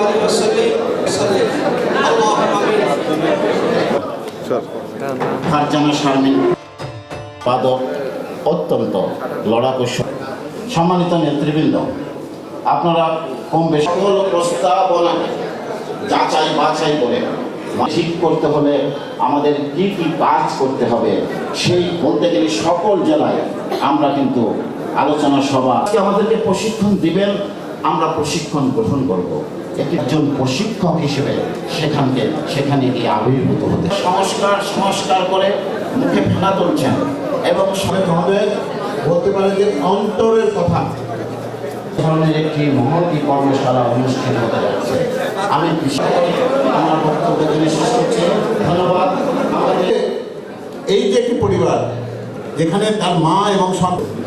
عليه وسلم وسلم اللهم امين ফারজানা শারমিন পাদক অত্যন্ত লড়াকু স- সম্মানিত নেতৃবৃন্দ আপনারা কম বেশি সকল প্রস্তাবনা যাচাই বাছাই করে ঠিক করতে হলে আমাদের কি কি কাজ করতে হবে সেই বলতে গেলে সকল জেলায় আমরা কিন্তু আলোচনা সভা আজকে আমাদেরকে প্রশিক্ষণ দিবেন আমরা প্রশিক্ষণ গ্রহণ করব একজন প্রশিক্ষক হিসেবে সেখানকে সেখানে গিয়ে আবির্ভূত হতে সংস্কার সংস্কার করে মুখে ফেলা তুলছেন এবং সবাই আমাদের বলতে পারে যে অন্তরের কথা। ধরনের একটি মহতি কর্মশালা অনুষ্ঠিত হতে যাচ্ছে। আমি আমার বক্তব্য এখানে শেষ করছি। ধন্যবাদ। আমাদের এই যে একটি পরিবার যেখানে তার মা এবং সন্তান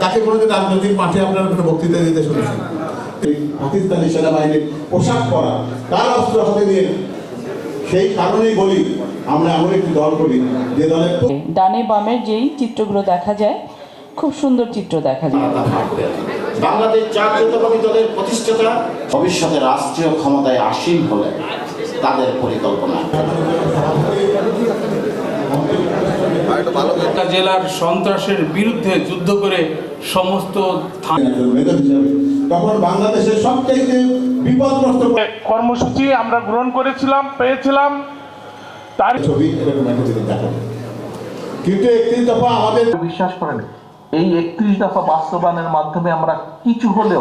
তাকে কোনোদিন রাজনৈতিক মাঠে আপনারা কোনো বক্তৃতা দিতে শুনেছেন? এই পাকিস্তানি সেনাবাহিনীর পোশাক পরা তার অস্ত্র হাতে নিয়ে সেই কারণেই বলি আমরা এমন একটি দল করি যে দলের ডানে বামের যেই চিত্রগুলো দেখা যায় খুব সুন্দর চিত্র দেখা যায়। বাংলাদেশ জাতীয়তাবাদী দলের প্রতিষ্ঠাতা ভবিষ্যতে রাষ্ট্রীয় ক্ষমতায় আসীন হলে তাদের পরিকল্পনা। একটা জেলার সন্ত্রাসের বিরুদ্ধে যুদ্ধ করে সমস্ত তখন বাংলাদেশের বিপদগ্রস্ত কর্মসূচি আমরা গ্রহণ করেছিলাম পেয়েছিলাম। তার ছবি এরকম একটা জিনিস দেখাবে। কিন্তু একত্রিশ দফা আমাদের বিশ্বাস করেন এই একত্রিশ দফা বাস্তবায়নের মাধ্যমে আমরা কিছু হলেও